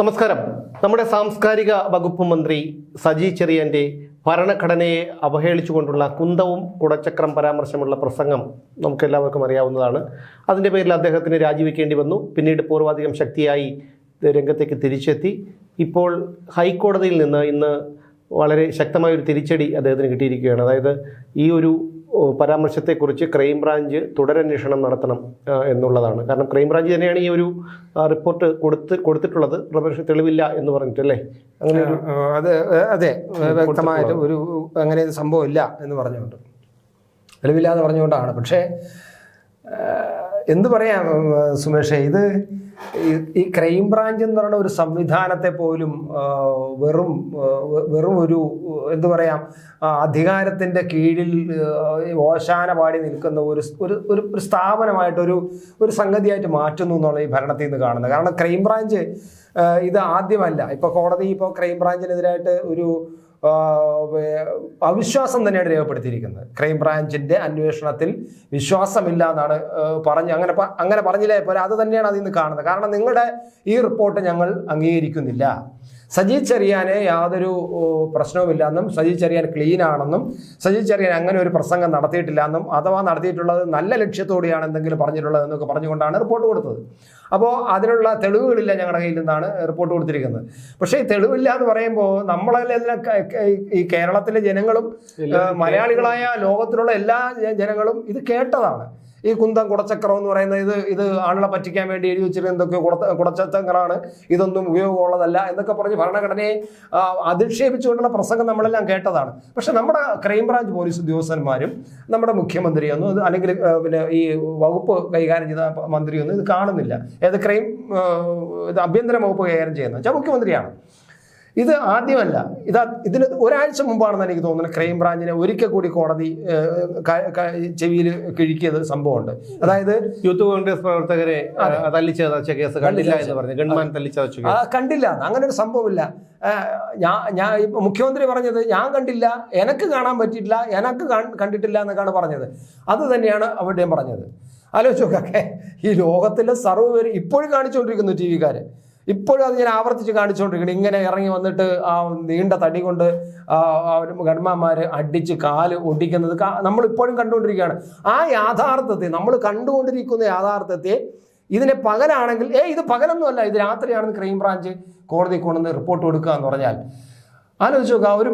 നമസ്കാരം. നമ്മുടെ സാംസ്കാരിക വകുപ്പ് മന്ത്രി സജി ചെറിയന്റെ ഭരണഘടനയെ അവഹേളിച്ചുകൊണ്ടുള്ള കുന്തവും കുടച്ചക്രം പരാമർശമുള്ള പ്രസംഗം നമുക്കെല്ലാവർക്കും അറിയാവുന്നതാണ്. അതിന്റെ പേരിൽ അദ്ദേഹത്തിന് രാജിവെക്കേണ്ടി വന്നു. പിന്നീട് പൂർവാധികം ശക്തിയായി രംഗത്തേക്ക് തിരിച്ചെത്തി. ഇപ്പോൾ ഹൈക്കോടതിയിൽ നിന്ന് ഇന്ന് വളരെ ശക്തമായ ഒരു തിരിച്ചടി അദ്ദേഹത്തിന് കിട്ടിയിരിക്കുകയാണ്. അതായത് ഈ ഒരു പരാമർശത്തെക്കുറിച്ച് ക്രൈംബ്രാഞ്ച് തുടരന്വേഷണം നടത്തണം എന്നുള്ളതാണ്. കാരണം ക്രൈംബ്രാഞ്ച് തന്നെയാണ് ഈ ഒരു റിപ്പോർട്ട് കൊടുത്ത് കൊടുത്തിട്ടുള്ളത്. പ്രപക്ഷ തെളിവില്ല എന്ന് പറഞ്ഞിട്ടല്ലേ? അങ്ങനെ ഒരു അത് അതെ വ്യക്തമായിട്ട് ഒരു അങ്ങനെ ഒരു സംഭവം ഇല്ല എന്ന് പറഞ്ഞുകൊണ്ട്. തെളിവില്ലാന്ന് പറഞ്ഞുകൊണ്ടാണ്. പക്ഷേ എന്തു പറയാം സുമേഷേ ഇത് ഈ- ക്രൈം ബ്രാഞ്ച് എന്ന് പറയുന്ന ഒരു സംവിധാനത്തെ പോലും വെറും വെറും ഒരു എന്ത് പറയാം അധികാരത്തിന്റെ കീഴിൽ ഓശാന പാടി നിൽക്കുന്ന ഒരു ഒരു ഒരു സ്ഥാപനമായിട്ടൊരു ഒരു സംഗതിയായിട്ട് മാറ്റുന്നു എന്നുള്ള ഈ ഭരണത്തിൽ നിന്ന് കാണുന്നത്. കാരണം ക്രൈം ബ്രാഞ്ച് ഇത് ആദ്യമല്ല. ഇപ്പോൾ കോടതി ഇപ്പോൾ ക്രൈം ബ്രാഞ്ചിനെതിരായിട്ട് ഒരു അവിശ്വാസം തന്നെയാണ് രേഖപ്പെടുത്തിയിരിക്കുന്നത്. ക്രൈം ബ്രാഞ്ചിന്റെ അന്വേഷണത്തിൽ വിശ്വാസമില്ല എന്നാണ് പറഞ്ഞ് അങ്ങനെ അങ്ങനെ പറഞ്ഞില്ലേ പോലെ അത് തന്നെയാണ് അതിൽ നിന്ന് കാണുന്നത്. കാരണം നിങ്ങളുടെ ഈ റിപ്പോർട്ട് ഞങ്ങൾ അംഗീകരിക്കുന്നില്ല. സജി ചെറിയാനെ യാതൊരു പ്രശ്നവുമില്ലെന്നും സജി ചെറിയാൻ ക്ലീൻ ആണെന്നും സജി ചെറിയാൻ അങ്ങനെ ഒരു പ്രസംഗം നടത്തിയിട്ടില്ലെന്നും അഥവാ നടത്തിയിട്ടുള്ളത് നല്ല ലക്ഷ്യത്തോടെയാണ് എന്തെങ്കിലും പറഞ്ഞിട്ടുള്ളത് എന്നൊക്കെ പറഞ്ഞുകൊണ്ടാണ് റിപ്പോർട്ട് കൊടുത്തത്. അപ്പോൾ അതിനുള്ള തെളിവുകളില്ല ഞങ്ങളുടെ കയ്യിൽ നിന്നാണ് റിപ്പോർട്ട് കൊടുത്തിരിക്കുന്നത്. പക്ഷേ ഈ തെളിവില്ല എന്ന് പറയുമ്പോൾ നമ്മളെല്ലാം ഈ കേരളത്തിലെ ജനങ്ങളും മലയാളികളായ ലോകത്തിലുള്ള എല്ലാ ജനങ്ങളും ഇത് കേട്ടതാണ്. ഈ കുന്തം കുടച്ചക്രം എന്ന് പറയുന്നത് ഇത് ഇത് ആളുകളെ പറ്റിക്കാൻ വേണ്ടി എഴുതി വെച്ചിട്ട് എന്തൊക്കെ കുട കുടച്ചക്രമാണ് ഇതൊന്നും ഉപയോഗമുള്ളതല്ല എന്നൊക്കെ പറഞ്ഞ് ഭരണഘടനയെ അധിക്ഷേപിച്ചുകൊണ്ടുള്ള പ്രസംഗം നമ്മളെല്ലാം കേട്ടതാണ്. പക്ഷെ നമ്മുടെ ക്രൈംബ്രാഞ്ച് പോലീസ് ഉദ്യോഗസ്ഥന്മാരും നമ്മുടെ മുഖ്യമന്ത്രിയൊന്നും ഇത് അല്ലെങ്കിൽ പിന്നെ ഈ വകുപ്പ് കൈകാര്യം ചെയ്ത മന്ത്രിയൊന്നും ഇത് കാണുന്നില്ല. ഏത് ക്രൈം ഇത് ആഭ്യന്തര വകുപ്പ് കൈകാര്യം ചെയ്യുന്നത് വെച്ചാൽ മുഖ്യമന്ത്രിയാണ്. ഇത് ആദ്യമല്ല. ഇത് ഇതിന് ഒരാഴ്ച മുമ്പാണെന്ന് എനിക്ക് തോന്നുന്നത് ക്രൈംബ്രാഞ്ചിനെ ഒരിക്കൽ കൂടി കോടതി ചെവിയിൽ കിഴുക്കിയത് സംഭവമുണ്ട്. അതായത് യൂത്ത് കോൺഗ്രസ് പ്രവർത്തകരെ തല്ലിച്ചതച്ച കേസ് കണ്ടില്ല എന്ന് പറഞ്ഞു ഗൺമാൻ തല്ലിച്ചതച്ച കണ്ടില്ല. അങ്ങനെ ഒരു സംഭവമില്ല ഞാൻ ഞാൻ മുഖ്യമന്ത്രി പറഞ്ഞത് ഞാൻ കണ്ടില്ല എനക്ക് കാണാൻ പറ്റിയിട്ടില്ല എനക്ക് കണ്ടിട്ടില്ല എന്നൊക്കെയാണ് പറഞ്ഞത്. അത് തന്നെയാണ് അവിടെയും പറഞ്ഞത്. ആലോചിച്ചു നോക്കൊക്കെ ഈ ലോകത്തിലെ സർവ പേര് ഇപ്പോഴും കാണിച്ചുകൊണ്ടിരിക്കുന്നു ടി വിക്കാര്. ഇപ്പോഴും അത് ഞാൻ ആവർത്തിച്ച് കാണിച്ചുകൊണ്ടിരിക്കണം ഇങ്ങനെ ഇറങ്ങി വന്നിട്ട് ആ നീണ്ട തടി കൊണ്ട് ഗൺമാന്മാർ അടിച്ച് കാൽ ഒടിക്കുന്നത് നമ്മൾ നമ്മളിപ്പോഴും കണ്ടുകൊണ്ടിരിക്കുകയാണ്. ആ യാഥാർത്ഥ്യത്തെ നമ്മൾ കണ്ടുകൊണ്ടിരിക്കുന്ന യാഥാർത്ഥ്യത്തെ ഇതിനെ പകലാണെങ്കിൽ ഏ ഇത് പകലൊന്നുമല്ല. ഇത് രാത്രിയാണെന്ന് ക്രൈംബ്രാഞ്ച് കോടതി കൊണ്ടുവന്ന് റിപ്പോർട്ട് കൊടുക്കുക എന്ന് പറഞ്ഞാൽ ആലോചിച്ച് നോക്കുക ഒരു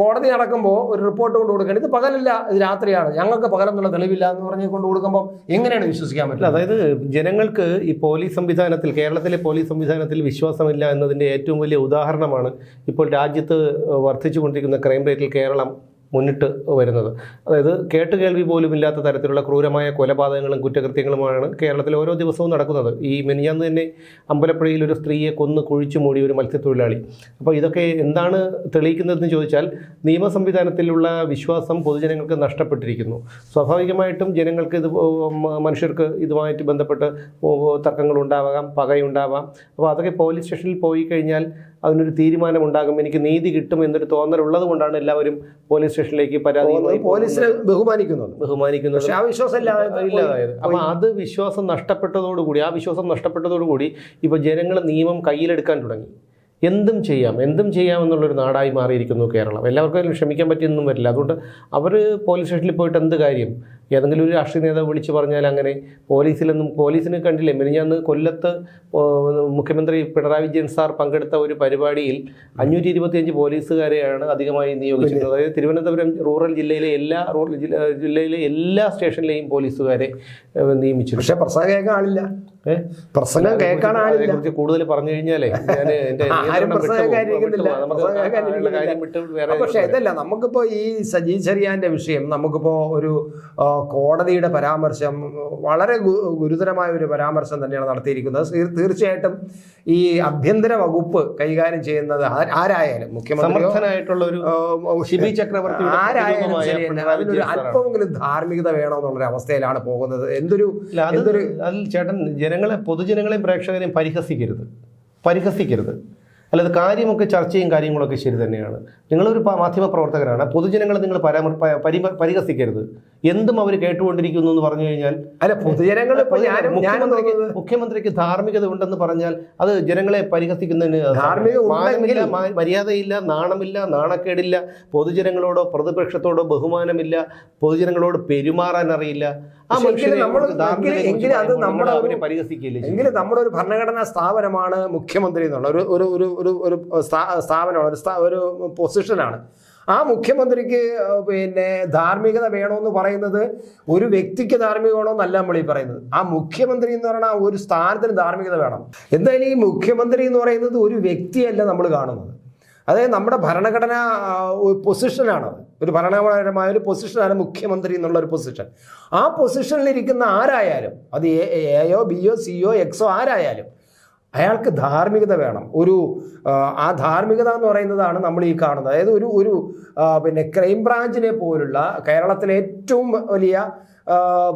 കോടതി നടക്കുമ്പോൾ ഒരു റിപ്പോർട്ട് കൊണ്ട് കൊടുക്കണം ഇത് പകലല്ല ഇത് രാത്രിയാണ്. ഞങ്ങൾക്ക് പകലെന്നുള്ള തെളിവില്ല എന്ന് പറഞ്ഞ് കൊണ്ട് കൊടുക്കുമ്പോൾ എങ്ങനെയാണ് വിശ്വസിക്കാൻ പറ്റില്ല പറ്റുക അതായത് ജനങ്ങൾക്ക് ഈ പോലീസ് സംവിധാനത്തിൽ കേരളത്തിലെ പോലീസ് സംവിധാനത്തിൽ വിശ്വാസമില്ല എന്നതിന്റെ ഏറ്റവും വലിയ ഉദാഹരണമാണ് ഇപ്പോൾ രാജ്യത്ത് വർദ്ധിച്ചുകൊണ്ടിരിക്കുന്ന ക്രൈം റേറ്റിൽ കേരളം മുന്നിട്ട് വരുന്നത്. അതായത് കേട്ടുകേൾവി പോലും ഇല്ലാത്ത തരത്തിലുള്ള ക്രൂരമായ കൊലപാതകങ്ങളും കുറ്റകൃത്യങ്ങളുമാണ് കേരളത്തിൽ ഓരോ ദിവസവും നടക്കുന്നത്. ഈ മെനിയാന്ന് തന്നെ അമ്പലപ്പുഴയിൽ ഒരു സ്ത്രീയെ കൊന്ന് കുഴിച്ചു മൂടി ഒരു മത്സ്യത്തൊഴിലാളി. അപ്പോൾ ഇതൊക്കെ എന്താണ് തെളിയിക്കുന്നതെന്ന് ചോദിച്ചാൽ നിയമ സംവിധാനത്തിലുള്ള വിശ്വാസം പൊതുജനങ്ങൾക്ക് നഷ്ടപ്പെട്ടിരിക്കുന്നു. സ്വാഭാവികമായിട്ടും ജനങ്ങൾക്ക് ഇത് മനുഷ്യർക്ക് ഇതുമായിട്ട് ബന്ധപ്പെട്ട് തർക്കങ്ങളുണ്ടാവാം പകയുണ്ടാവാം. അപ്പോൾ അതൊക്കെ പോലീസ് സ്റ്റേഷനിൽ പോയി കഴിഞ്ഞാൽ അതിനൊരു തീരുമാനമുണ്ടാകും. എനിക്ക് നീതി കിട്ടും എന്നൊരു തോന്നലുള്ളത് കൊണ്ടാണ് എല്ലാവരും പോലീസ് സ്റ്റേഷനിലേക്ക് പരാതി പോലീസിനെ ബഹുമാനിക്കുന്നത്. ബഹുമാനിക്കുന്നത്. പക്ഷേ ആ വിശ്വാസം ഇല്ലാതെ ഇല്ലാതായത് അപ്പോൾ അത് വിശ്വാസം നഷ്ടപ്പെട്ടതോടുകൂടി ആ വിശ്വാസം നഷ്ടപ്പെട്ടതോടുകൂടി ഇപ്പോൾ ജനങ്ങൾ നിയമം കയ്യിലെടുക്കാൻ തുടങ്ങി. എന്തും ചെയ്യാം എന്തും ചെയ്യാമെന്നുള്ളൊരു നാടായി മാറിയിരിക്കുന്നു കേരളം. എല്ലാവർക്കും ക്ഷമിക്കാൻ പറ്റിയൊന്നും വരില്ല. അതുകൊണ്ട് അവർ പോലീസ് സ്റ്റേഷനിൽ പോയിട്ട് എന്ത് കാര്യം? ഏതെങ്കിലും ഒരു രാഷ്ട്രീയ നേതാവ് വിളിച്ചു പറഞ്ഞാൽ അങ്ങനെ പോലീസിലൊന്നും പോലീസിനെ കണ്ടില്ലേ? മിനിഞ്ഞാന്ന് കൊല്ലത്ത് മുഖ്യമന്ത്രി പിണറായി വിജയൻ സാർ പങ്കെടുത്ത ഒരു പരിപാടിയിൽ അഞ്ഞൂറ്റി ഇരുപത്തിയഞ്ച് പോലീസുകാരെയാണ് അധികമായി നിയോഗിച്ചിരുന്നത്. അതായത് തിരുവനന്തപുരം റൂറൽ ജില്ലയിലെ എല്ലാ റൂറൽ ജില്ലയിലെ എല്ലാ സ്റ്റേഷനിലെയും പോലീസുകാരെ നിയമിച്ചു പക്ഷേ പ്രസംഗം കേൾക്കാൻ ആളില്ല? പ്രസംഗം കേൾക്കാൻ ആളില്ല. കുറിച്ച് കൂടുതൽ പറഞ്ഞു കഴിഞ്ഞാലേ ഞാൻ എന്റെ പക്ഷെ ഇതല്ല നമുക്കിപ്പോ ഈ സജീവ് ചെറിയാന്റെ വിഷയം നമുക്കിപ്പോ ഒരു കോടതിയുടെ പരാമർശം വളരെ ഗുരുതരമായ ഒരു പരാമർശം തന്നെയാണ് നടത്തിയിരിക്കുന്നത്. തീർച്ചയായിട്ടും ഈ ആഭ്യന്തര വകുപ്പ് കൈകാര്യം ചെയ്യുന്നത് ആരായാലും മുഖ്യമന്ത്രി ഷിബി ചക്രവർത്തിയുടെ ആരായാലും ശരി തന്നെ അതിനൊരു അല്പമെങ്കിലും ധാർമ്മികത വേണമെന്നുള്ളൊരു അവസ്ഥയിലാണ് പോകുന്നത്. എന്തൊരു എന്തൊരു അതിൽ ചേട്ടൻ ജനങ്ങളെ പൊതുജനങ്ങളെയും പ്രേക്ഷകരെയും പരിഹസിക്കരുത്. പരിഹസിക്കരുത്. അല്ലാതെ കാര്യമൊക്കെ ചർച്ചയും കാര്യങ്ങളൊക്കെ ശരി തന്നെയാണ്. നിങ്ങളൊരു മാധ്യമ പ്രവർത്തകരാണ് പൊതുജനങ്ങളെ നിങ്ങൾ പരാമർ പരിഹസിക്കരുത്. എന്തും അവർ കേട്ടുകൊണ്ടിരിക്കുന്നു എന്ന് പറഞ്ഞു കഴിഞ്ഞാൽ അല്ല പൊതുജനങ്ങൾ മുഖ്യമന്ത്രിക്ക് മുഖ്യമന്ത്രിക്ക് ധാർമ്മികത ഉണ്ടെന്ന് പറഞ്ഞാൽ അത് ജനങ്ങളെ പരിഹസിക്കുന്നതിന് മാനമില്ല മര്യാദയില്ല നാണമില്ല നാണക്കേടില്ല. പൊതുജനങ്ങളോടോ പ്രതിപക്ഷത്തോടോ ബഹുമാനമില്ല. പൊതുജനങ്ങളോട് പെരുമാറാൻ അറിയില്ല. എങ്കിലും നമ്മുടെ ഒരു- പരിഹസിക്കില്ലേ എങ്കിലും നമ്മുടെ ഒരു ഭരണഘടനാ സ്ഥാപനമാണ് മുഖ്യമന്ത്രി എന്നുള്ള ഒരു ഒരു ഒരു ഒരു ഒരു സ്ഥാപനമാണ് ഒരു ഒരു പൊസിഷനാണ് ആ മുഖ്യമന്ത്രിക്ക് പിന്നെ ധാർമ്മികത വേണമെന്ന് പറയുന്നത് ഒരു വ്യക്തിക്ക് ധാർമ്മിക വേണമെന്നല്ല നമ്മൾ ഈ പറയുന്നത്. ആ മുഖ്യമന്ത്രി എന്ന് പറഞ്ഞാൽ ഒരു സ്ഥാനത്തിന് ധാർമ്മികത വേണം. എന്തായാലും ഈ മുഖ്യമന്ത്രി എന്ന് പറയുന്നത് ഒരു വ്യക്തിയല്ല നമ്മൾ കാണുന്നത്. അതായത് നമ്മുടെ ഭരണഘടന പൊസിഷനാണ് ഒരു ഭരണപരമായ ഒരു പൊസിഷനാണ് മുഖ്യമന്ത്രി എന്നുള്ള ഒരു പൊസിഷൻ ആ പൊസിഷനിലിരിക്കുന്ന ആരായാലും അത് എയോ ബിയോ സിയോ എക്സോ ആരായാലും അയാൾക്ക് ധാർമ്മികത വേണം. ഒരു ആ ധാർമ്മികത എന്ന് പറയുന്നതാണ് നമ്മൾ ഈ കാണുന്നത്. അതായത് ഒരു ഒരു പിന്നെ ക്രൈം ബ്രാഞ്ചിനെ പോലുള്ള കേരളത്തിലെ ഏറ്റവും വലിയ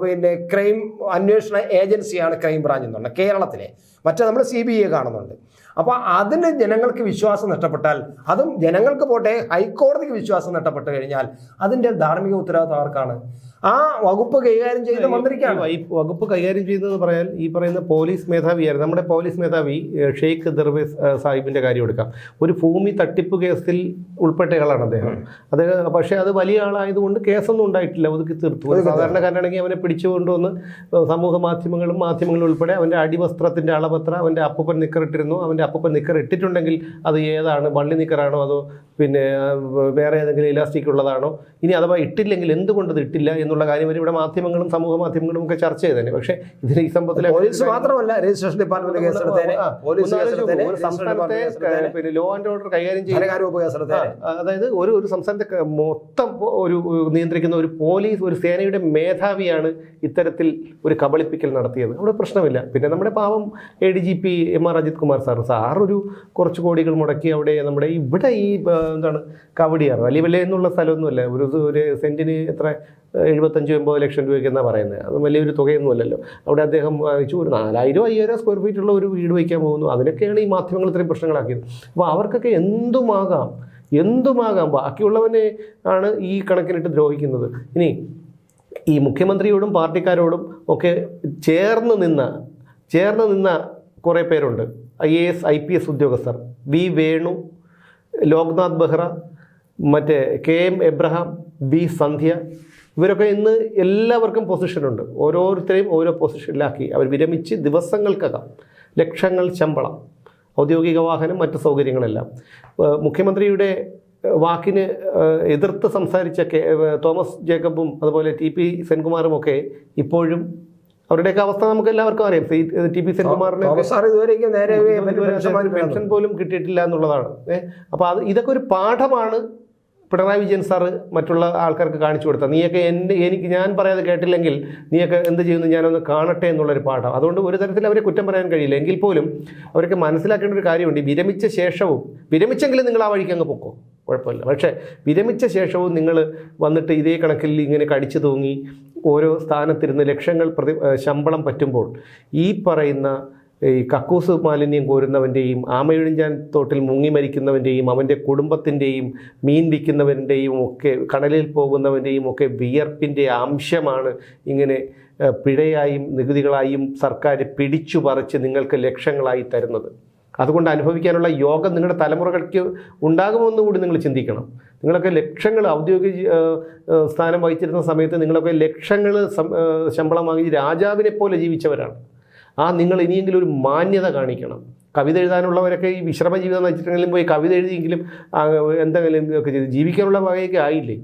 പിന്നെ ക്രൈം അന്വേഷണ ഏജൻസിയാണ് ക്രൈം ബ്രാഞ്ച് എന്നുള്ളത് കേരളത്തിലെ. മറ്റേ നമ്മൾ സി ബി ഐ കാണുന്നുണ്ട്. അപ്പോൾ അതിന് ജനങ്ങൾക്ക് വിശ്വാസം നഷ്ടപ്പെട്ടാൽ അതും ജനങ്ങൾക്ക് പോട്ടെ ഹൈക്കോടതിക്ക് വിശ്വാസം നഷ്ടപ്പെട്ടു കഴിഞ്ഞാൽ അതിന്റെ ധാർമ്മിക ഉത്തരവാദിത്വം ആർക്കാണ്? ആ വകുപ്പ് കൈകാര്യം ചെയ്ത മന്ത്രിക്കാണ് ഈ വകുപ്പ് കൈകാര്യം ചെയ്യുന്നത് പറയാൻ ഈ പറയുന്ന പോലീസ് മേധാവിയായിരുന്നു നമ്മുടെ പോലീസ് മേധാവി ഷെയ്ഖ് ദർവേസ് സാഹിബിന്റെ കാര്യം എടുക്കാം. ഒരു ഭൂമി തട്ടിപ്പ് കേസിൽ ഉൾപ്പെട്ടയാളാണ് അദ്ദേഹം. അദ്ദേഹം പക്ഷേ അത് വലിയ ആളായതുകൊണ്ട് കേസൊന്നും ഉണ്ടായിട്ടില്ല. ഒതുക്കി തീർത്തു. ഒരു സാധാരണക്കാരനാണെങ്കിൽ അവനെ പിടിച്ചുകൊണ്ടുവന്ന് കൊണ്ടുവന്ന് സമൂഹ മാധ്യമങ്ങളും മാധ്യമങ്ങളും ഉൾപ്പെടെ അവന്റെ അടിവസ്ത്രത്തിന്റെ അളവത്ര അവന്റെ അപ്പൂപ്പൻ നിക്കറിട്ടിരുന്നു. അവന്റെ അപ്പൂപ്പൻ നിക്കർ ഇട്ടിട്ടുണ്ടെങ്കിൽ അത് ഏതാണ്? വള്ളി നിക്കറാണോ? അതോ പിന്നെ വേറെ ഏതെങ്കിലും ഇലാസ്റ്റിക് ഉള്ളതാണോ? ഇനി അഥവാ ഇട്ടില്ലെങ്കിൽ എന്തുകൊണ്ട് ഇത് ഇട്ടില്ല എന്നുള്ള കാര്യം ഇവിടെ മാധ്യമങ്ങളും സമൂഹ മാധ്യമങ്ങളും ഒക്കെ ചർച്ച ചെയ്തേനെ പക്ഷേ ഇതിന് ഈ സംഭവത്തിൽ പോലീസ് മാത്രമല്ല രജിസ്ട്രേഷൻ ഡിപ്പാർട്ട്മെന്റ് സംസ്ഥാനത്തെ പിന്നെ ലോ ആൻഡ് ഓർഡർ കൈകാര്യം ചെയ്യുന്ന അതായത് ഒരു ഒരു സംസ്ഥാനത്തെ മൊത്തം ഒരു നിയന്ത്രിക്കുന്ന ഒരു പോലീസ് ഒരു സേനയുടെ മേധാവിയാണ് ഇത്തരത്തിൽ ഒരു കബളിപ്പിക്കൽ നടത്തിയത്. അവിടെ പ്രശ്നമില്ല. പിന്നെ നമ്മുടെ പാവം A D G P M R Ajith Kumar sir sir ഒരു കുറച്ച് കോടികൾ മുടക്കി അവിടെ നമ്മുടെ ഇവിടെ ഈ എന്താണ് കവടിയാർ വലിയ വില എന്നുള്ള സ്ഥലമൊന്നുമല്ല. ഒരു ഒരു സെന്റിന് എത്ര എഴുപത്തഞ്ചോ എൺപത് ലക്ഷം രൂപയ്ക്ക് എന്നാണ് പറയുന്നത്. അത് വലിയൊരു തുകയൊന്നും അല്ലല്ലോ അവിടെ അദ്ദേഹം വാങ്ങിച്ചു. ഒരു നാലായിരം അയ്യായിരം സ്ക്വയർ ഫീറ്റ് ഉള്ള ഒരു വീട് വയ്ക്കാൻ പോകുന്നു. അതിനൊക്കെയാണ് ഈ മാധ്യമങ്ങൾ ഇത്രയും പ്രശ്നങ്ങളാക്കിയത്. അപ്പോൾ അവർക്കൊക്കെ എന്തുമാകാം? എന്തുമാകാം? ബാക്കിയുള്ളവനെ ആണ് ഈ കണക്കിനിട്ട് ദ്രോഹിക്കുന്നത്. ഇനി ഈ മുഖ്യമന്ത്രിയോടും പാർട്ടിക്കാരോടും ഒക്കെ ചേർന്ന് നിന്ന ചേർന്ന് നിന്ന കുറേ പേരുണ്ട്. I A S I P S ഉദ്യോഗസ്ഥർ. വി വേണു ലോക്നാഥ് ബെഹ്റ മറ്റേ K M Abraham B Sandhya ഇവരൊക്കെ ഇന്ന് എല്ലാവർക്കും പൊസിഷനുണ്ട് ഓരോരുത്തരെയും ഓരോ പൊസിഷനിലാക്കി അവർ വിരമിച്ച് ദിവസങ്ങൾക്കകം ലക്ഷങ്ങൾ ശമ്പളം ഔദ്യോഗിക വാഹനം മറ്റ് സൗകര്യങ്ങളെല്ലാം. മുഖ്യമന്ത്രിയുടെ വാക്കിന് എതിർത്ത് സംസാരിച്ച കെ തോമസ് ജേക്കബും അതുപോലെ ടി പി സെൻകുമാറും ഒക്കെ ഇപ്പോഴും അവരുടെയൊക്കെ അവസ്ഥ നമുക്ക് എല്ലാവർക്കും അറിയാം. ടി പി സെൻകുമാറിനെ പെൻഷൻ പോലും കിട്ടിയിട്ടില്ല എന്നുള്ളതാണ്. അപ്പോൾ അത് ഇതൊക്കെ ഒരു പാഠമാണ്. പിണറായി വിജയൻ സാറ് മറ്റുള്ള ആൾക്കാർക്ക് കാണിച്ചു കൊടുത്ത. നീയൊക്കെ എന്റെ എനിക്ക് ഞാൻ പറയാതെ കേട്ടില്ലെങ്കിൽ നീയൊക്കെ എന്ത് ചെയ്യുന്നു ഞാനൊന്ന് കാണട്ടെ എന്നുള്ളൊരു പാഠം. അതുകൊണ്ട് ഒരു തരത്തിൽ അവരെ കുറ്റം പറയാൻ കഴിയില്ല. എങ്കിൽ പോലും അവരൊക്കെ മനസ്സിലാക്കേണ്ട ഒരു കാര്യമുണ്ട്. വിരമിച്ച ശേഷവും വിരമിച്ചെങ്കിലും നിങ്ങൾ ആ വഴിക്ക് അങ്ങ് പൊക്കോ. കുഴപ്പമില്ല. പക്ഷേ വിരമിച്ച ശേഷവും നിങ്ങൾ വന്നിട്ട് ഇതേ കണക്കിൽ ഇങ്ങനെ കടിച്ചു തൂങ്ങി ഓരോ സ്ഥാനത്തിരുന്ന് ലക്ഷങ്ങൾ പ്രതി ശമ്പളം പറ്റുമ്പോൾ ഈ പറയുന്ന ഈ കക്കൂസ് മാലിന്യം കോരുന്നവന്റെയും ആമയൊഴിഞ്ചാൻ തോട്ടിൽ മുങ്ങി മരിക്കുന്നവന്റെയും അവന്റെ കുടുംബത്തിന്റെയും മീൻ വിൽക്കുന്നവന്റെയും ഒക്കെ കടലിൽ പോകുന്നവന്റെയും ഒക്കെ വിയർപ്പിന്റെ അംശമാണ് ഇങ്ങനെ പിഴയായും നികുതികളായും സർക്കാർ പിടിച്ചു പറിച്ച് നിങ്ങൾക്ക് ലക്ഷങ്ങളായി തരുന്നത്. അതുകൊണ്ട് അനുഭവിക്കാനുള്ള യോഗം നിങ്ങളുടെ തലമുറകൾക്ക് ഉണ്ടാകുമെന്ന് കൂടി നിങ്ങൾ ചിന്തിക്കണം. നിങ്ങളൊക്കെ ലക്ഷങ്ങൾ ഔദ്യോഗിക സ്ഥാനം വഹിച്ചിരുന്ന സമയത്ത് നിങ്ങളൊക്കെ ലക്ഷങ്ങൾ ശമ്പളം വാങ്ങി രാജാവിനെ പോലെ ജീവിച്ചവരാണ്. ആ നിങ്ങൾ ഇനിയെങ്കിലും ഒരു മാന്യത കാണിക്കണം. കവിത എഴുതാനുള്ളവരൊക്കെ ഈ വിശ്രമ ജീവിതം നയിച്ചിട്ടുണ്ടെങ്കിലും പോയി കവിത എഴുതിയെങ്കിലും എന്തെങ്കിലും ഒക്കെ ചെയ്ത് ജീവിക്കാനുള്ള വകയൊക്കെ ആയില്ലേ?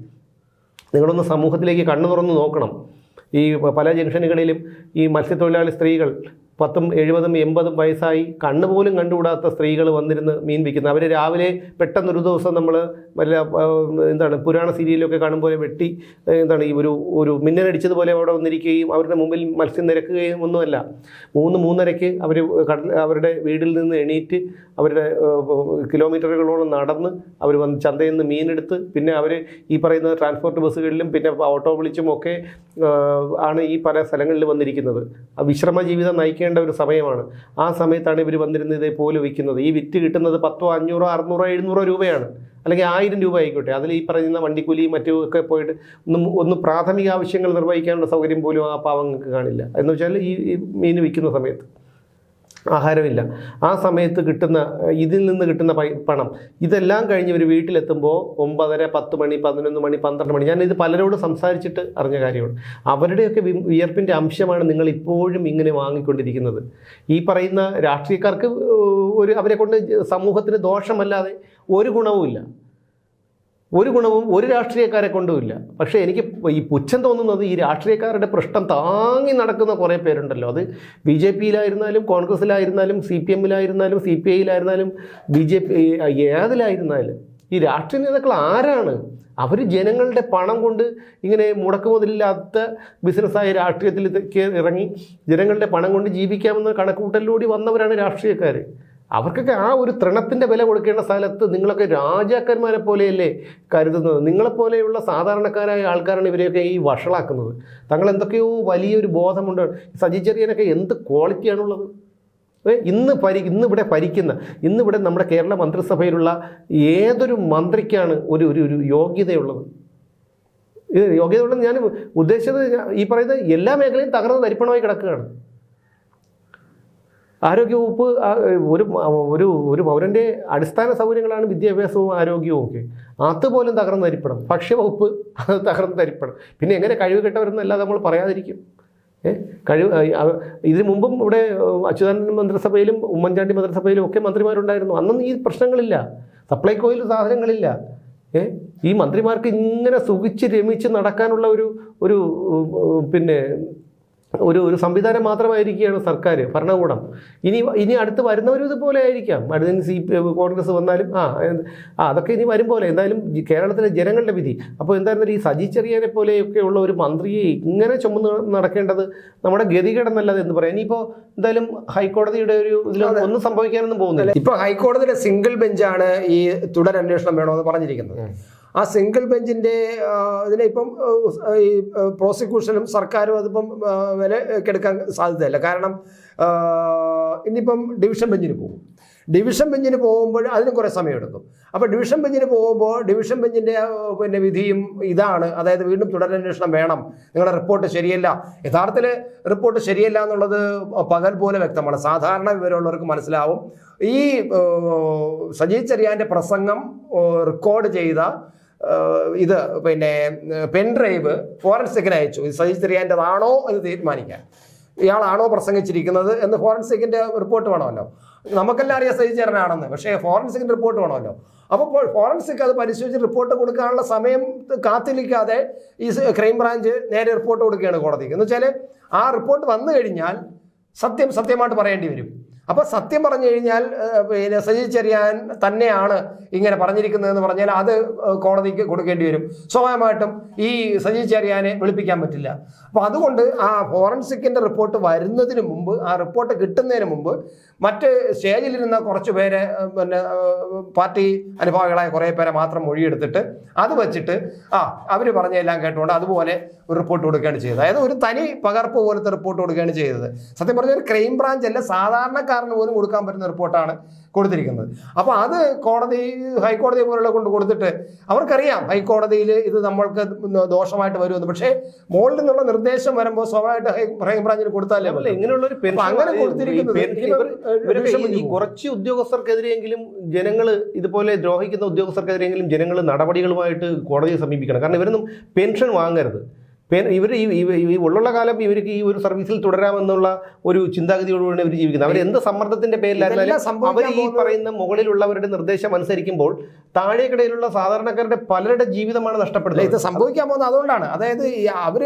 നിങ്ങളൊന്ന് സമൂഹത്തിലേക്ക് കണ്ണു തുറന്ന് നോക്കണം. ഈ പല ജംഗ്ഷനുകളിലും ഈ മത്സ്യത്തൊഴിലാളി സ്ത്രീകൾ പത്തും എഴുപതും എൺപതും വയസ്സായി കണ്ണുപോലും കണ്ടുകൂടാത്ത സ്ത്രീകൾ വന്നിരുന്ന് മീൻ വിൽക്കുന്നത് അവർ രാവിലെ പെട്ടെന്നൊരു ദിവസം നമ്മൾ വല്ല എന്താണ് പുരാണ സീരിയലൊക്കെ കാണും പോലെ വെട്ടി എന്താണ് ഈ ഒരു ഒരു മിന്നലടിച്ചതുപോലെ അവിടെ വന്നിരിക്കുകയും അവരുടെ മുമ്പിൽ മത്സ്യം നിരക്കുകയും ഒന്നുമല്ല. മൂന്ന് മൂന്നരയ്ക്ക് അവർ കടൽ അവരുടെ വീട്ടിൽ നിന്ന് എണീറ്റ് അവരുടെ കിലോമീറ്ററുകളോളം നടന്ന് അവർ വന്ന് ചന്തയിൽ നിന്ന് മീനെടുത്ത് പിന്നെ അവർ ഈ പറയുന്ന ട്രാൻസ്പോർട്ട് ബസ്സുകളിലും പിന്നെ ഓട്ടോ വിളിച്ചും ഒക്കെ ആണ് ഈ പല സ്ഥലങ്ങളിൽ വന്നിരിക്കുന്നത്. വിശ്രമ ജീവിതം നയിക്കേണ്ട വിൽക്കേണ്ട ഒരു സമയമാണ്. ആ സമയത്താണ് ഇവർ വന്നിരുന്നത് ഇതേപോലെ വിൽക്കുന്നത് ഈ വിറ്റ് കിട്ടുന്നത് പത്തോ അഞ്ഞൂറോ അറുന്നൂറോ എഴുന്നൂറോ രൂപയാണ്. അല്ലെങ്കിൽ ആയിരം രൂപ ആയിക്കോട്ടെ. അതിൽ ഈ പറയുന്ന വണ്ടിക്കൂലിയും മറ്റും ഒക്കെ പോയിട്ട് ഒന്ന് ഒന്ന് പ്രാഥമിക ആവശ്യങ്ങൾ നിർവഹിക്കാനുള്ള സൗകര്യം പോലും ആ പാവങ്ങൾക്ക് കാണില്ല. എന്ന് വെച്ചാൽ ഈ മീൻ വിൽക്കുന്ന സമയത്ത്. ആഹാരമില്ല. ആ സമയത്ത് കിട്ടുന്ന ഇതിൽ നിന്ന് കിട്ടുന്ന പണം ഇതെല്ലാം കഴിഞ്ഞ് ഒരു വീട്ടിലെത്തുമ്പോൾ ഒമ്പതര പത്ത് മണി പതിനൊന്ന് മണി പന്ത്രണ്ട് മണി ഞാൻ ഇത് പലരോട് സംസാരിച്ചിട്ട് അറിഞ്ഞ കാര്യമാണ്. അവരുടെയൊക്കെ വിയർപ്പിന്റെ അംശമാണ് നിങ്ങൾ ഇപ്പോഴും ഇങ്ങനെ വാങ്ങിക്കൊണ്ടിരിക്കുന്നത്. ഈ പറയുന്ന രാഷ്ട്രീയക്കാർക്ക് ഒരു അവരെ കൊണ്ട് സമൂഹത്തിന് ദോഷമല്ലാതെ ഒരു ഗുണവുമില്ല. ഒരു ഗുണവും ഒരു രാഷ്ട്രീയക്കാരെ കൊണ്ടുമില്ല പക്ഷേ എനിക്ക് ഈ പുച്ഛം തോന്നുന്നത് ഈ രാഷ്ട്രീയക്കാരുടെ പ്രശ്നം താങ്ങി നടക്കുന്ന കുറേ പേരുണ്ടല്ലോ. അത് ബി ജെ പിയിലായിരുന്നാലും കോൺഗ്രസ്സിലായിരുന്നാലും സി പി എമ്മിലായിരുന്നാലും സി പി ഐയിലായിരുന്നാലും ബി ജെ പി ഏതിലായിരുന്നാലും ഈ രാഷ്ട്രീയ നേതാക്കൾ ആരാണ്? അവർ ജനങ്ങളുടെ പണം കൊണ്ട് ഇങ്ങനെ മുടക്കുമുതലില്ലാത്ത ബിസിനസ്സായ രാഷ്ട്രീയത്തിലേക്ക് ഇറങ്ങി ജനങ്ങളുടെ പണം കൊണ്ട് ജീവിക്കാമെന്ന കണക്കുകൂട്ടലിലൂടെ വന്നവരാണ് രാഷ്ട്രീയക്കാർ അവർക്കൊക്കെ ആ ഒരു തൃണത്തിന്റെ വില കൊടുക്കേണ്ട സ്ഥലത്ത് നിങ്ങളൊക്കെ രാജാക്കന്മാരെ പോലെയല്ലേ കരുതുന്നത്? നിങ്ങളെപ്പോലെയുള്ള സാധാരണക്കാരായ ആൾക്കാരാണ് ഇവരെയൊക്കെ ഈ വഷളാക്കുന്നത്. തങ്ങൾ എന്തൊക്കെയോ വലിയൊരു ബോധമുണ്ട്. സജി ചെറിയനൊക്കെ എന്ത് ക്വാളിറ്റിയാണുള്ളത്? ഇന്ന് ഭരി ഇന്ന് ഇവിടെ ഭരിക്കുന്ന ഇന്ന് ഇവിടെ നമ്മുടെ കേരള മന്ത്രിസഭയിലുള്ള ഏതൊരു മന്ത്രിക്കാണ് ഒരു ഒരു ഒരു യോഗ്യതയുള്ളത്? യോഗ്യത യോഗ്യതയുള്ളത് ഞാൻ ഉദ്ദേശിച്ചത് ഈ പറയുന്നത് എല്ലാ മേഖലയും തകർന്ന് തരിപ്പണമായി കിടക്കുകയാണ്. ആരോഗ്യവകുപ്പ് ഒരു ഒരു ഒരു പൗരന്റെ അടിസ്ഥാന സൗകര്യങ്ങളാണ് വിദ്യാഭ്യാസവും ആരോഗ്യവും ഒക്കെ. അതുപോലും തകർന്ന് തരിപ്പണം. ഭക്ഷ്യവകുപ്പ് അത് തകർന്ന് തരിപ്പണം. പിന്നെ എങ്ങനെ കഴിവ് കെട്ടവരെന്നല്ലാതെ നമ്മൾ പറയാതിരിക്കും. കഴിവ് ഇതിനു മുമ്പും ഇവിടെ അച്യുതാനന്ദൻ മന്ത്രിസഭയിലും ഉമ്മൻചാണ്ടി മന്ത്രിസഭയിലും ഒക്കെ മന്ത്രിമാരുണ്ടായിരുന്നു. അന്നൊന്നും ഈ പ്രശ്നങ്ങളില്ല. സപ്ലൈകോയിൽ സാധനങ്ങളില്ല. ഏ? ഈ മന്ത്രിമാർക്ക് ഇങ്ങനെ സുഖിച്ച് രമിച്ച് നടക്കാനുള്ള ഒരു ഒരു പിന്നെ ഒരു ഒരു സംവിധാനം മാത്രമായിരിക്കുകയാണ് സർക്കാർ ഭരണകൂടം. ഇനി ഇനി അടുത്ത് വരുന്നവരും ഇതുപോലെ ആയിരിക്കാം. അടുത്ത സി പി കോൺഗ്രസ് വന്നാലും ആ ആ അതൊക്കെ ഇനി വരും പോലെ. എന്തായാലും കേരളത്തിലെ ജനങ്ങളുടെ വിധി. അപ്പോൾ എന്തായിരുന്നാലും ഈ സജി ചെറിയനെ പോലെയൊക്കെ ഉള്ള ഒരു മന്ത്രിയെ ഇങ്ങനെ ചുമന്ന് നടക്കേണ്ടത് നമ്മുടെ ഗതികേടെന്നല്ലാതെ എന്ന് പറയാം. ഇനിയിപ്പോൾ എന്തായാലും ഹൈക്കോടതിയുടെ ഒരു ഇതിൽ ഒന്നും സംഭവിക്കാനൊന്നും പോകുന്നില്ല. ഇപ്പോൾ ഹൈക്കോടതിയുടെ സിംഗിൾ ബെഞ്ചാണ് ഈ തുടരന്വേഷണം വേണമെന്ന് പറഞ്ഞിരിക്കുന്നത്. ആ സിംഗിൾ ബെഞ്ചിന്റെ ഇതിനെ ഇപ്പം ഈ പ്രോസിക്യൂഷനും സർക്കാരും അതിപ്പം വില വിലക്കെടുക്കാൻ സാധ്യതയല്ല. കാരണം ഇനിയിപ്പം ഡിവിഷൻ ബെഞ്ചിന് പോകും. ഡിവിഷൻ ബെഞ്ചിന് പോകുമ്പോൾ അതിന് കുറേ സമയമെടുക്കും. അപ്പോൾ ഡിവിഷൻ ബെഞ്ചിന് പോകുമ്പോൾ ഡിവിഷൻ ബെഞ്ചിന്റെ പിന്നെ വിധിയും ഇതാണ്. അതായത് വീണ്ടും തുടരന്വേഷണം വേണം. നിങ്ങളുടെ റിപ്പോർട്ട് ശരിയല്ല. യഥാർത്ഥത്തിൽ റിപ്പോർട്ട് ശരിയല്ല എന്നുള്ളത് പകൽ പോലെ വ്യക്തമാണ്. സാധാരണ വിവരമുള്ളവർക്ക് മനസ്സിലാവും. ഈ സജീവ് സജി ചെറിയാന്റെ പ്രസംഗം റെക്കോർഡ് ചെയ്ത ഇത് പിന്നെ പെൻ ഡ്രൈവ് ഫോറൻസിക്കിന് അയച്ചു. ഇത് സജീഷ് തിരിയാന്റെതാണോ എന്ന് തീരുമാനിക്കാൻ. ഇയാളാണോ പ്രസംഗിച്ചിരിക്കുന്നത് എന്ന് ഫോറൻസിക്കിന്റെ റിപ്പോർട്ട് വേണമല്ലോ. നമുക്കെല്ലാം അറിയാം സജീഷ് ചേരനാണെന്ന് പക്ഷേ ഫോറൻസിക്കിന്റെ റിപ്പോർട്ട് വേണമല്ലോ. അപ്പോൾ ഫോറൻസിക് അത് പരിശോധിച്ച് റിപ്പോർട്ട് കൊടുക്കാനുള്ള സമയം കാത്തിരിക്കാതെ ഈ ക്രൈം ബ്രാഞ്ച് നേരെ റിപ്പോർട്ട് കൊടുക്കുകയാണ് കോടതിക്ക്. എന്ന് വെച്ചാൽ ആ റിപ്പോർട്ട് വന്നു കഴിഞ്ഞാൽ സത്യം സത്യമായിട്ട് പറയേണ്ടി വരും. അപ്പോൾ സത്യം പറഞ്ഞു കഴിഞ്ഞാൽ പിന്നെ സജി ചെറിയാൻ തന്നെയാണ് ഇങ്ങനെ പറഞ്ഞിരിക്കുന്നതെന്ന് പറഞ്ഞാൽ അത് കോടതിക്ക് കൊടുക്കേണ്ടി വരും. സ്വാഭാവികമായിട്ടും ഈ സജി ചെറിയാനെ വെളുപ്പിക്കാൻ പറ്റില്ല. അപ്പോൾ അതുകൊണ്ട് ആ ഫോറൻസിക്കിന്റെ റിപ്പോർട്ട് വരുന്നതിന് മുമ്പ് ആ റിപ്പോർട്ട് കിട്ടുന്നതിന് മുമ്പ് മറ്റ് സ്റ്റേജിലിരുന്ന കുറച്ച് പേരെ പിന്നെ പാർട്ടി അനുഭാവികളായ കുറേ പേരെ മാത്രം മൊഴിയെടുത്തിട്ട് അത് വെച്ചിട്ട് ആ അവർ പറഞ്ഞെല്ലാം കേട്ടുകൊണ്ട് അതുപോലെ ഒരു റിപ്പോർട്ട് കൊടുക്കുകയാണ് ചെയ്തത്. അതായത് ഒരു തനി പകർപ്പ് പോലത്തെ റിപ്പോർട്ട് കൊടുക്കുകയാണ് ചെയ്തത്. സത്യം പറഞ്ഞാൽ ഒരു ക്രൈം ബ്രാഞ്ച് അല്ല സാധാരണക്കാരന് പോലും കൊടുക്കാൻ പറ്റുന്ന റിപ്പോർട്ടാണ് കൊടുത്തിരിക്കുന്നത്. അപ്പോൾ അത് കോടതി ഹൈക്കോടതി പോലുള്ള കൊണ്ട് കൊടുത്തിട്ട് അവർക്കറിയാം ഹൈക്കോടതിയിൽ ഇത് നമ്മൾക്ക് ദോഷമായിട്ട് വരുമെന്ന്. പക്ഷേ മുകളിൽ നിന്നുള്ള നിർദ്ദേശം വരുമ്പോൾ സ്വാഭാവികമായിട്ട് ക്രൈംബ്രാഞ്ചിന് ക്രൈം ബ്രാഞ്ചിന് കൊടുത്താലേ ഇങ്ങനെയുള്ള ഒരു അങ്ങനെ കൊടുത്തിരിക്കുന്നത് കുറച്ച് ഉദ്യോഗസ്ഥർക്കെതിരെയെങ്കിലും ജനങ്ങൾ ഇതുപോലെ ദ്രോഹിക്കുന്ന ഉദ്യോഗസ്ഥർക്കെതിരെയെങ്കിലും ജനങ്ങൾ നടപടികളുമായിട്ട് കോടതിയെ സമീപിക്കണം. കാരണം ഇവരൊന്നും പെൻഷൻ വാങ്ങരുത്. ഇവർ ഈ ഉള്ള കാലം ഇവർക്ക് ഈ ഒരു സർവീസിൽ തുടരാമെന്നുള്ള ഒരു ചിന്താഗതിയോടുകൂടി ഇവർ ജീവിക്കുന്നത്. അവർ എന്ത് സമ്മർദ്ദത്തിന്റെ പേരിലായിരുന്നാലും അവർ ഈ പറയുന്ന മുകളിലുള്ളവരുടെ നിർദ്ദേശം അനുസരിക്കുമ്പോൾ താഴേക്കിടയിലുള്ള സാധാരണക്കാരുടെ പലരുടെ ജീവിതമാണ് നഷ്ടപ്പെടുന്നത്. ഇത് സംഭവിക്കാൻ പോകുന്നത് അതുകൊണ്ടാണ്. അതായത് അവർ അവർ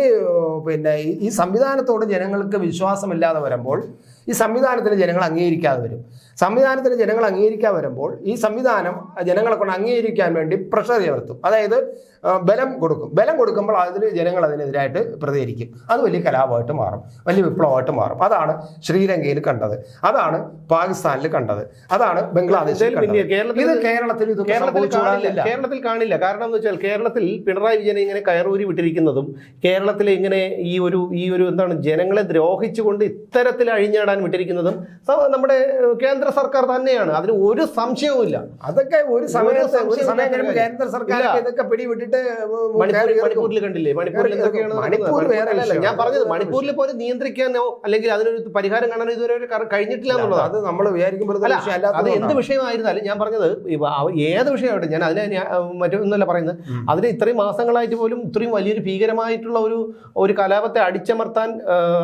പിന്നെ ഈ സംവിധാനത്തോട് ജനങ്ങൾക്ക് വിശ്വാസമില്ലാതെ വരുമ്പോൾ ഈ സംവിധാനത്തിന് ജനങ്ങൾ അംഗീകരിക്കാതെ വരും. സംവിധാനത്തിന് ജനങ്ങൾ അംഗീകരിക്കാൻ വരുമ്പോൾ ഈ സംവിധാനം ജനങ്ങളെ കൊണ്ട് അംഗീകരിക്കാൻ വേണ്ടി പ്രഷർ ചേർത്തും. അതായത് ബലം കൊടുക്കും. ബലം കൊടുക്കുമ്പോൾ അതിൽ ജനങ്ങൾ അതിനെതിരായിട്ട് പ്രതികരിക്കും. അത് വലിയ കലാപമായിട്ട് മാറും. വലിയ വിപ്ലവമായിട്ട് മാറും. അതാണ് ശ്രീലങ്കയിൽ കണ്ടത്. അതാണ് പാകിസ്ഥാനിൽ കണ്ടത്. അതാണ് ബംഗ്ലാദേശിൽ കണ്ടത്. കേരളത്തിൽ ഇത് കേരളത്തിൽ കാണില്ല. കാരണം എന്ന് വെച്ചാൽ കേരളത്തിൽ പിണറായി വിജയനെ ഇങ്ങനെ കയറൂരി വിട്ടിരിക്കുന്നതും കേരളത്തിലെ ഇങ്ങനെ ഈ ഒരു ഈ ഒരു എന്താണ് ജനങ്ങളെ ദ്രോഹിച്ചുകൊണ്ട് ഇത്തരത്തിൽ അഴിഞ്ഞാടാൻ വിട്ടിരിക്കുന്നതും നമ്മുടെ ഏഹ്, കേന്ദ്ര സർക്കാർ തന്നെയാണ്. അതിന് ഒരു സംശയവുമില്ല. അതൊക്കെ ഒരു സമയത്ത് ഒരു സമയം കഴിയുമ്പോൾ. കേന്ദ്ര സർക്കാർ ഇതൊക്കെ പിടിവിട്ടിട്ട്. മണിപ്പൂരിൽ കണ്ടില്ലേ? മണിപ്പൂരിൽ എന്തൊക്കെയാണ് മണിപ്പൂർ? വേറെ ഞാൻ. പറഞ്ഞത് മണിപ്പൂരിൽ പോലും നിയന്ത്രിക്കാനോ അല്ലെങ്കിൽ അതിനൊരു പരിഹാരം കാണാനോ ഇതുവരെ കഴിഞ്ഞിട്ടില്ല എന്നുള്ളതാണ്. അത് നമ്മൾ വിചാരിക്കുമ്പോൾ അത് എന്ത് വിഷയമായിരുന്നാലും ഞാൻ പറഞ്ഞത് ഏത് വിഷയമായിട്ട് ഞാൻ അതിനെ മറ്റൊന്നല്ല പറയുന്നത്. അതിന് ഇത്രയും മാസങ്ങളായിട്ട് പോലും ഇത്രയും വലിയൊരു ഭീകരമായിട്ടുള്ള ഒരു ഒരു കലാപത്തെ അടിച്ചമർത്താൻ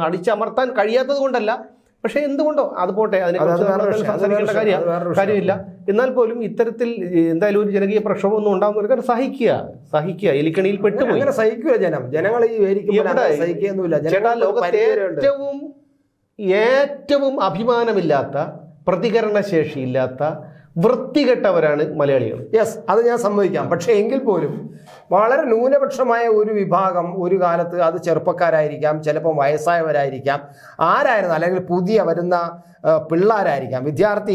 അടിച്ചമർത്താൻ കഴിയാത്തത് കൊണ്ടല്ല പക്ഷേ എന്തുകൊണ്ടോ? അത് പോട്ടെ അത് അത് അതിനെക്കുറിച്ച് സംസാരിക്കേണ്ട കാര്യ. കാര്യമില്ല. എന്നാൽ പോലും ഇത്തരത്തിൽ എന്തായാലും ഒരു ജനകീയ പ്രക്ഷോഭം ഒന്നും ഉണ്ടാകുന്ന സഹിക്കുക. സഹിക്കുക. എലിക്കണിയിൽ പെട്ടുപോയി. അങ്ങനെ സഹിക്കൂല ജനം. ജനങ്ങൾ ഈ ഒരു ലോകത്തെ ഏറ്റവും ഏറ്റവും അഭിമാനമില്ലാത്ത പ്രതികരണ ശേഷിയില്ലാത്ത വൃത്തികെട്ടവരാണ് മലയാളികൾ. യെസ് അത് ഞാൻ സമ്മതിക്കാം. പക്ഷേ എങ്കിൽ പോലും വളരെ ന്യൂനപക്ഷമായ ഒരു വിഭാഗം ഒരു കാലത്ത് അത് ചെറുപ്പക്കാരായിരിക്കാം ചിലപ്പോൾ വയസ്സായവരായിരിക്കാം. ആരായിരുന്നു? അല്ലെങ്കിൽ പുതിയ വരുന്ന പിള്ളേരായിരിക്കാം. വിദ്യാർത്ഥി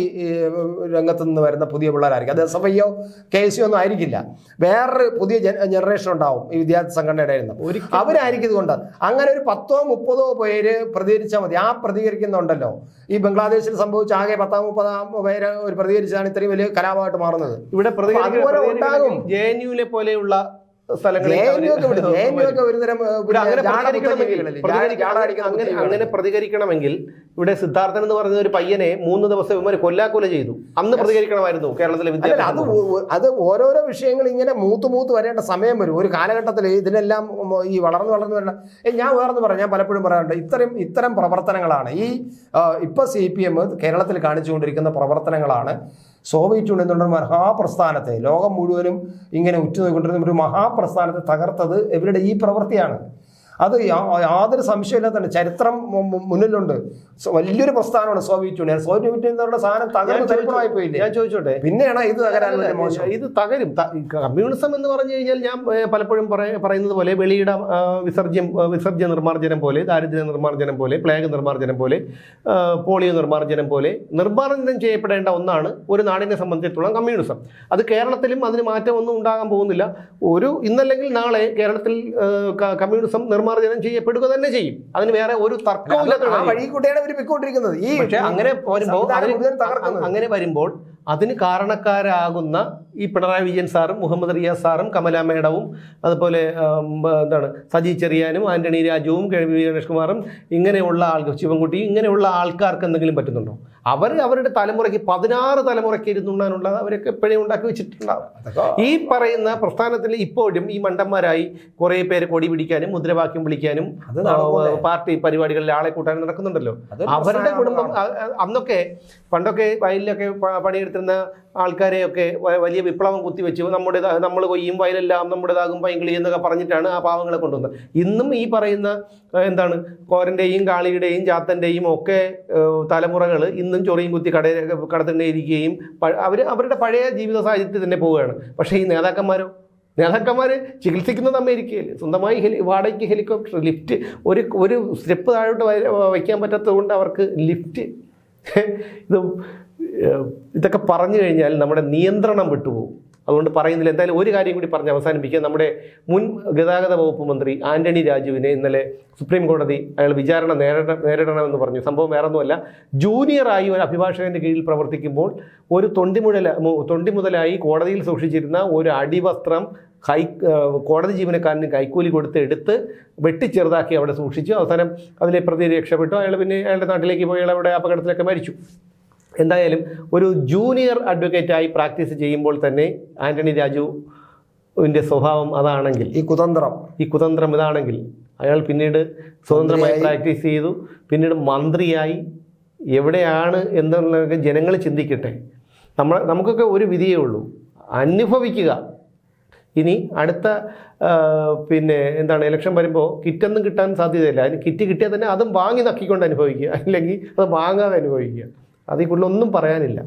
രംഗത്തു നിന്ന് വരുന്ന പുതിയ പിള്ളേരായിരിക്കാം. അത് എസ് എഫ് ഐയോ കെ എസ് ഒന്നും ആയിരിക്കില്ല. വേറൊരു പുതിയ ജനറേഷൻ ഉണ്ടാവും ഈ വിദ്യാർത്ഥി സംഘടനയുടെ ഒരിക്കലും അവരായിരിക്കും ഇതുകൊണ്ട് അങ്ങനെ ഒരു പത്തോ മുപ്പതോ പേര് പ്രതികരിച്ചാൽ മതി. ആ പ്രതികരിക്കുന്നുണ്ടല്ലോ ഈ ബംഗ്ലാദേശിൽ സംഭവിച്ച ആകെ പത്താം മുപ്പതാം പേര് ഒരു പ്രതികരിച്ചാണ് ഇത്രയും വലിയ കലാപമായിട്ട് മാറുന്നത്. ഇവിടെ അതുപോലെ ഉണ്ടാകും. ജെ എൻ യുവിനെ പോലെയുള്ള അങ്ങനെ പ്രതികരിക്കണമെങ്കിൽ ഇവിടെ സിദ്ധാർത്ഥൻ എന്ന് പറയുന്ന ഒരു പയ്യനെ മൂന്ന് ദിവസം ഇവർ കൊല്ലാക്കൊല ചെയ്തു. അന്ന് പ്രതികരിക്കണമായിരുന്നു കേരളത്തിലെ അത് അത് ഓരോരോ വിഷയങ്ങൾ ഇങ്ങനെ മൂത്ത് മൂത്ത് വരേണ്ട സമയം വരും. ഒരു കാലഘട്ടത്തിൽ ഇതിനെല്ലാം ഈ വളർന്നു വളർന്നു വരേണ്ട ഞാൻ വേറെന്ന് പറയാം. ഞാൻ പലപ്പോഴും പറയാറുണ്ട് ഇത്തരം ഇത്തരം പ്രവർത്തനങ്ങളാണ് ഈ ഇപ്പൊ സി പി എം കേരളത്തിൽ കാണിച്ചുകൊണ്ടിരിക്കുന്ന പ്രവർത്തനങ്ങളാണ് സോവിയറ്റ് യൂണിയൻ എന്നുള്ള മഹാപ്രസ്ഥാനത്തെ ലോകം മുഴുവനും ഇങ്ങനെ ഉറ്റുനോക്കിക്കൊണ്ടിരുന്ന ഒരു മഹാപ്രസ്ഥാനത്തെ തകർത്തത് ഇവരുടെ ഈ പ്രവൃത്തിയാണ്. അത് യാതൊരു യാതൊരു സംശയമില്ലാത്ത ചരിത്രം മുന്നിലുണ്ട്. വലിയൊരു പ്രസ്ഥാനമാണ് സോവിയറ്റ് യൂണിയൻ സോവിയറ്റ് യൂണിയൻ സാധനം തകർന്ന് തരിപ്പണമായി പോയില്ലേ ഞാൻ ചോദിച്ചോട്ടെ. പിന്നെയാണ് ഇത് തകരാൻ മോശം? ഇത് തകരും. കമ്മ്യൂണിസം എന്ന് പറഞ്ഞു കഴിഞ്ഞാൽ ഞാൻ പലപ്പോഴും പറയുന്നത് പോലെ വെളിയിട വിസർജ്യം വിസർജ്യ നിർമ്മാർജനം പോലെ ദാരിദ്ര്യ നിർമ്മാർജനം പോലെ പ്ലേഗ് നിർമ്മാർജനം പോലെ പോളിയോ നിർമ്മാർജനം പോലെ നിർമ്മാർജനം ചെയ്യപ്പെടേണ്ട ഒന്നാണ് ഒരു നാടിനെ സംബന്ധിച്ചിടത്തോളം കമ്മ്യൂണിസം. അത് കേരളത്തിലും അതിന് മാറ്റമൊന്നും ഉണ്ടാകാൻ പോകുന്നില്ല. ഒരു ഇന്നല്ലെങ്കിൽ നാളെ കേരളത്തിൽ കമ്മ്യൂണിസം നിർമ്മാർജനം ചെയ്യപ്പെടുക തന്നെ ചെയ്യും. അതിന് വേറെ ഒരു തർക്കവും. വഴി കൂട്ടിയാണ് അവർ പൊയ്ക്കൊണ്ടിരിക്കുന്നത്. ഈ അങ്ങനെ വരുമ്പോൾ അങ്ങനെ വരുമ്പോൾ അതിന് കാരണക്കാരാകുന്ന ഈ പിണറായി വിജയൻ സാറും മുഹമ്മദ് റിയാസ് സാറും കമല മേഡവും അതുപോലെ എന്താണ് സജി ചെറിയാനും ആന്റണി രാജുവും കെ വി ഗണേഷ് കുമാറും ഇങ്ങനെയുള്ള ആൾക്ക് ശിവൻകുട്ടി ഇങ്ങനെയുള്ള ആൾക്കാർക്ക് എന്തെങ്കിലും പറ്റുന്നുണ്ടോ? അവർ അവരുടെ തലമുറയ്ക്ക് പതിനാറ് തലമുറയ്ക്ക് ഇരുന്നുണ്ണാനുള്ള അവരൊക്കെ എപ്പോഴും ഉണ്ടാക്കി വെച്ചിട്ടുണ്ടാവും. ഈ പറയുന്ന പ്രസ്ഥാനത്തിൽ ഇപ്പോഴും ഈ മണ്ടന്മാരായി കുറേ പേര് കൊടി പിടിക്കാനും മുദ്രാവാക്യം വിളിക്കാനും പാർട്ടി പരിപാടികളിൽ ആളെ കൂട്ടാനും നടക്കുന്നുണ്ടല്ലോ. അവരുടെ കുടുംബം അന്നൊക്കെ പണ്ടൊക്കെ വയലിലൊക്കെ പ- പണിയെടുത്തിരുന്ന ആൾക്കാരെയൊക്കെ വലിയ വിപ്ലവം കുത്തിവെച്ചു. നമ്മുടെ നമ്മൾ കൊയ്യും വയലെല്ലാം നമ്മുടേതാകും പൈങ്കിളി എന്നൊക്കെ പറഞ്ഞിട്ടാണ് ആ പാവങ്ങളെ കൊണ്ടുവന്നത്. ഇന്നും ഈ പറയുന്ന എന്താണ് കോരന്റെയും കാളിയുടെയും ചാത്തന്റെയും ഒക്കെ തലമുറകൾ ഇന്നും ചൊറിയും കുത്തി കട കടത്തിണ്ടേയിരിക്കുകയും അവർ അവരുടെ പഴയ ജീവിത സാഹചര്യത്തിൽ തന്നെ പോവുകയാണ്. പക്ഷേ ഈ നേതാക്കന്മാരോ? നേതാക്കന്മാർ ചികിത്സിക്കുന്നത് അമേരിക്കയിൽ സ്വന്തമായി ഹെലി വാടകയ്ക്ക് ഹെലികോപ്റ്റർ ലിഫ്റ്റ്. ഒരു ഒരു സ്റ്റെപ്പ് താഴോട്ട് വയ്ക്കാൻ പറ്റാത്തത് കൊണ്ട് അവർക്ക് ലിഫ്റ്റ്. ഇത് ഇതൊക്കെ പറഞ്ഞു കഴിഞ്ഞാൽ നമ്മുടെ നിയന്ത്രണം വിട്ടുപോകും. അതുകൊണ്ട് പറയുന്നില്ല എന്തായാലും ഒരു കാര്യം കൂടി പറഞ്ഞ് അവസാനിപ്പിക്കുക നമ്മുടെ മുൻ ഗതാഗത വകുപ്പ് മന്ത്രി ആന്റണി രാജുവിനെ ഇന്നലെ സുപ്രീം കോടതി അയാൾ വിചാരണ നേരിട നേരിടണമെന്ന് പറഞ്ഞു. സംഭവം വേറൊന്നുമല്ല. ജൂനിയറായി ഒരു അഭിഭാഷകന്റെ കീഴിൽ പ്രവർത്തിക്കുമ്പോൾ ഒരു തൊണ്ടിമുഴല മു- തൊണ്ടി മുതലായി കോടതിയിൽ സൂക്ഷിച്ചിരുന്ന ഒരു അടിവസ്ത്രം കൈ കോടതി ജീവനക്കാരന് കൈക്കൂലി കൊടുത്ത് എടുത്ത് വെട്ടിച്ചെറുതാക്കി അവിടെ സൂക്ഷിച്ചു. അവസാനം അതിലെ പ്രതി രക്ഷപ്പെട്ടു. അയാൾ പിന്നെ അയാളുടെ നാട്ടിലേക്ക് പോയി. അയാൾ അവിടെ അപകടത്തിലൊക്കെ മരിച്ചു. എന്തായാലും ഒരു ജൂനിയർ അഡ്വക്കേറ്റായി പ്രാക്ടീസ് ചെയ്യുമ്പോൾ തന്നെ ആന്റണി രാജുവിന്റെ സ്വഭാവം അതാണെങ്കിൽ ഈ കുതന്ത്രം. ഈ കുതന്ത്രം ഇതാണെങ്കിൽ അയാൾ പിന്നീട് സ്വതന്ത്രമായി പ്രാക്ടീസ് ചെയ്തു. പിന്നീട് മന്ത്രിയായി. എവിടെയാണ് എന്നുള്ളതൊക്കെ ജനങ്ങൾ ചിന്തിക്കട്ടെ. നമ്മൾ നമുക്കൊക്കെ ഒരു വിധിയേ ഉള്ളൂ. അനുഭവിക്കുക. ഇനി അടുത്ത പിന്നെ എന്താണ് ഇലക്ഷൻ വരുമ്പോൾ കിറ്റൊന്നും കിട്ടാൻ സാധ്യതയില്ല. അതിന് കിറ്റ് കിട്ടിയാൽ തന്നെ അതും വാങ്ങി നക്കിക്കൊണ്ട് അനുഭവിക്കുക. അല്ലെങ്കിൽ അത് വാങ്ങാതെ അനുഭവിക്കുക. അതിൽ പറയാനില്ല.